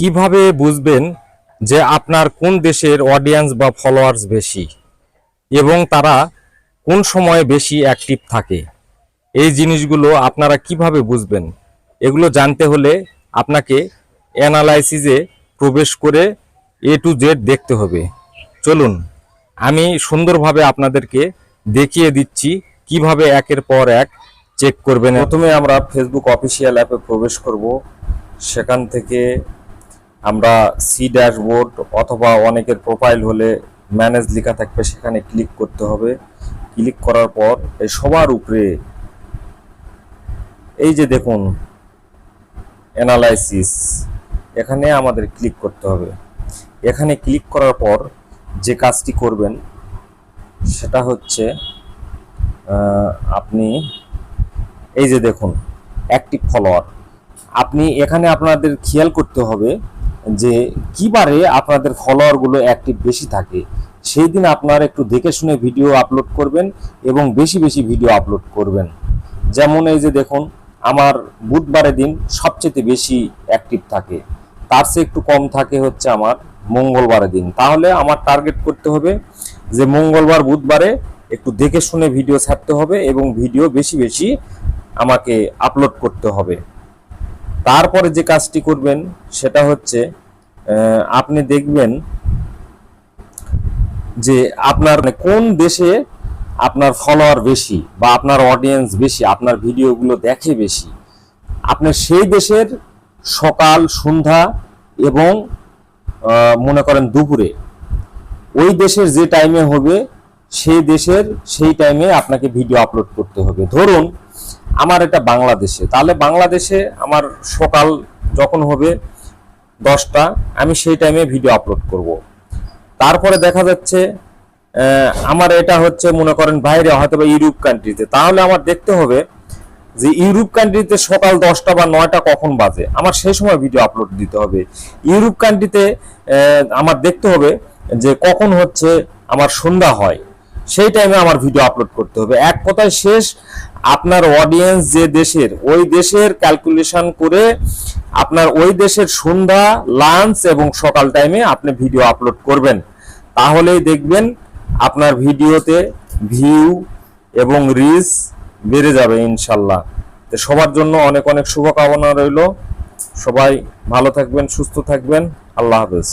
কীভাবে বুঝবেন যে আপনার কোন দেশের অডিয়েন্স বা ফলোয়ার্স বেশি? এবং তারা কোন সময়ে বেশি অ্যাক্টিভ থাকে? এই জিনিসগুলো আপনারা কীভাবে বুঝবেন? এগুলো জানতে হলে আপনাকে অ্যানালাইসিসে প্রবেশ করে এ টু জেড দেখতে হবে। চলুন, আমি সুন্দরভাবে আপনাদেরকে দেখিয়ে দিচ্ছি কীভাবে একের পর এক চেক করবেন। প্রথমে আমরা ফেসবুক অফিসিয়াল অ্যাপে প্রবেশ করব। সেখান থেকে আমরা সি ড্যাশবোর্ড অথবা অনেকের প্রোফাইল হলে ম্যানেজ লেখা থাকবে, সেখানে ক্লিক করতে হবে। ক্লিক করার পর এই সবার উপরে এই যে দেখুন অ্যানালাইসিস এখানে আমাদের ক্লিক করতে হবে। এখানে ক্লিক করার পর যে কাজটি করবেন, সেটা হচ্ছে আপনি এই যে দেখুন অ্যাক্টিভ ফলোয়ার আপনি এখানে আপনাদের খেয়াল করতে হবে যে কিবারে আপনাদের ফলোয়ারগুলো অ্যাক্টিভ বেশি থাকে সেই দিন আপনারা একটু দেখে শুনে ভিডিও আপলোড করবেন এবং বেশি বেশি ভিডিও আপলোড করবেন। যেমন এই যে দেখুন, আমার বুধবারের দিন সবচেয়ে বেশি অ্যাক্টিভ থাকে। তার চেয়ে একটু কম থাকে হচ্ছে আমার মঙ্গলবারের দিন। তাহলে আমার টার্গেট করতে হবে যে মঙ্গলবার, বুধবারে একটু দেখে শুনে ভিডিও ছাড়তে হবে এবং ভিডিও বেশি বেশি আমাকে আপলোড করতে হবে। তারপরে যে কাজটি করবেন, সেটা হচ্ছে আপনি দেখবেন যে আপনার মানে কোন দেশে আপনার ফলোয়ার বেশি বা আপনার অডিয়েন্স বেশি, আপনার ভিডিওগুলো দেখে বেশি, আপনি সেই দেশের সকাল, সন্ধ্যা এবং মনে করেন দুপুরে ওই দেশের যে টাইমে হবে, সেই দেশের সেই টাইমে আপনাকে ভিডিও আপলোড করতে হবে। ধরুন, আমার এটা বাংলাদেশে। তাহলে বাংলাদেশে আমার সকাল যখন হবে দশটা, আমি সেই টাইমে ভিডিও আপলোড করব। তারপরে দেখা যাচ্ছে আমার এটা হচ্ছে, মনে করেন বাইরে হয়তো বা ইউরোপ কান্ট্রিতে তাহলে আমার দেখতে হবে যে ইউরোপ কান্ট্রিতে সকাল দশটা বা নয়টা কখন বাজে? আমার সেই সময় ভিডিও আপলোড দিতে হবে। ইউরোপ কান্ট্রিতে আমার দেখতে হবে যে কখন হচ্ছে আমার সন্ধ্যা হয়। সেই টাইমে আমার ভিডিও আপলোড করতে হবে। এক কথায় শেষ, আপনার অডিয়েন্স যে দেশের, ওই দেশের ক্যালকুলেশন করে আপনার ওই দেশের সন্ধ্যা লাঞ্চ এবং সকাল টাইমে আপনি ভিডিও আপলোড করবেন। তাহলেই দেখবেন আপনার ভিডিওতে ভিউ এবং রিচ বেড়ে যাবে ইনশাল্লাহ। তো সবার জন্য অনেক অনেক শুভকামনা রইল। সবাই ভালো থাকবেন, সুস্থ থাকবেন। আল্লাহ হাফেজ।